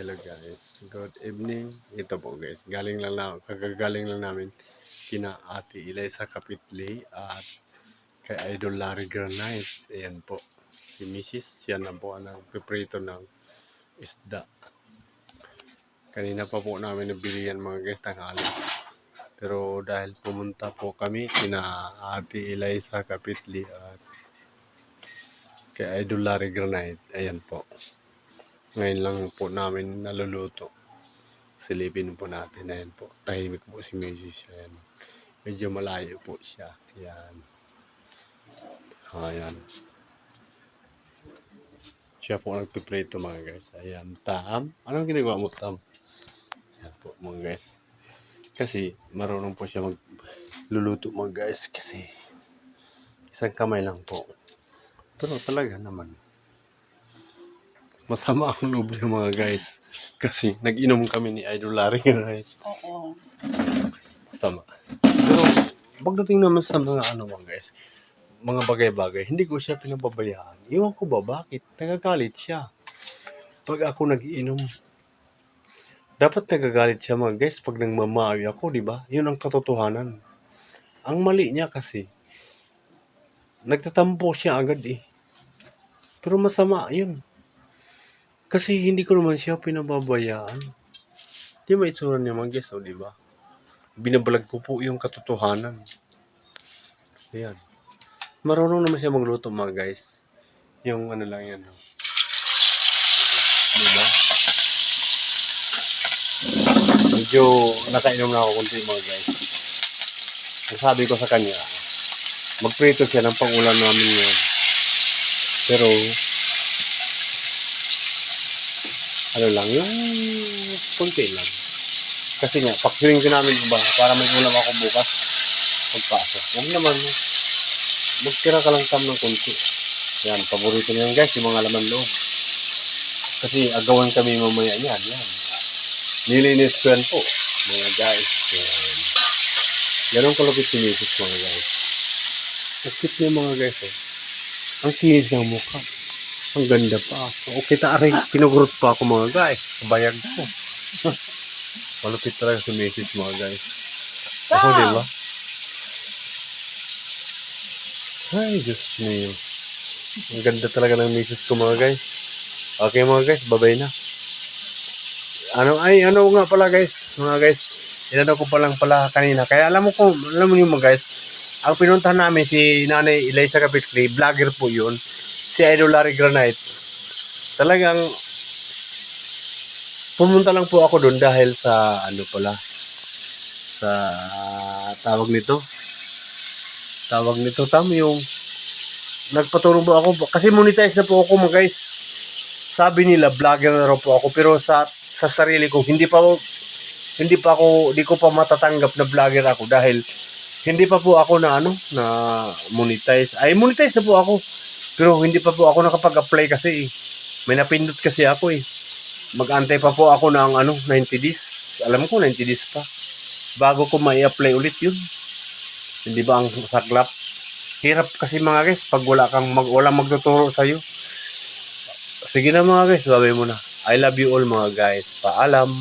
Hello guys, good evening. Ito po guys, galing lang na, kagagaling lang namin kina Ate Eliza Kapitli at kay Idol Larry Granite. Ayan po, si Mrs. Siya na po ang nagpiprito ng isda. Kanina pa po namin nabili yan mga guys, tanghali. Pero dahil pumunta po kami kina Ate Eliza Kapitli at kay Idol Larry Granite. Ayan po. Ngayon lang po namin naluluto. Silipin po natin. Ayan po. Tahimik po si Mrs. Ayan. Medyo malayo po siya. Ayan. Ayan. Siya po nagpiprito mga guys. Ayan. Tam. Anong ginagawa mo, Tam? Ayan po mga guys. Kasi marunong po siya magluluto mga guys. Kasi isang kamay lang po. Pero talaga naman masama ang loob niya mga guys. Kasi nag-inom kami ni Idol Larry right? Oo. Masama. Pero pagdating naman sa mga ano mga guys, mga bagay-bagay, hindi ko siya pinababayaan. Iwan ko ba bakit? Nagagalit siya. Pag ako nag-iinom, dapat nagagalit siya mga guys pag nangmamawi ako, di ba? Yun ang katotohanan. Ang mali niya kasi, nagtatampo siya agad eh. Pero masama yun. Kasi hindi ko naman siya pinababayaan. Di ba itsura niya mga guys, oh, di ba? Binabalag ko po yung katotohanan. Ayan. Marunong naman siya magluto mga guys. Yung ano lang yan. Oh. Di ba? Medyo nakainom na ako kunti mga guys. Ang sabi ko sa kanya, magprito siya ng pangulan namin ngayon. Pero, ano lang, yung konti lang. Kasi nga, pakyuin ko namin iba para may ulam ako bukas pagpasok. Huwag naman, magtira ka lang tam ng konti. Yan, paborito niyan guys, yung mga laman loob. Kasi agawan kami mamaya niyan, yan. Nilinis ko yan po, mga guys. Yan. Ganun kalupit si Mrs. mga guys. Ang cute niya mga guys, eh. Ang kinis ng mukha. Ang ganda pa. O kita rin, pinugurot pa ako mga guys. Kabayag ko. Malupit talaga si Mrs. mga guys. Ako, di ba? Ay, Diyos mio. Ang ganda talaga ng Mrs. ko mga guys. Okay mga guys, babay na. Ano, ay, ano nga pala guys, mga guys. Inano ko pa lang pala kanina. Kaya alam mo ko, alam mo yun mga guys, ang pinuntahan namin si Nanay Eliza Capitli, vlogger po yun si Idol Larry Granite. Talagang pumunta lang po ako doon dahil sa ano pala sa tawag nito. Tawag nito tam yung nagpatulong po ako kasi monetize na po ako mga guys. Sabi nila vlogger na raw po ako pero sa sa sarili ko hindi pa hindi pa ako hindi ko pa matatanggap na vlogger ako dahil hindi pa po ako na ano na monetize. Ay monetize na po ako. Pero hindi pa po ako nakapag-apply kasi eh. May napindot kasi ako eh. Mag-antay pa po ako ng ano, 90 days. Alam ko, 90 days pa. Bago ko mai-apply ulit yun. Hindi ba ang saklap? Hirap kasi mga guys, pag wala kang mag, wala magtuturo sa'yo. Sige na mga guys, sabi mo na. I love you all mga guys. Paalam.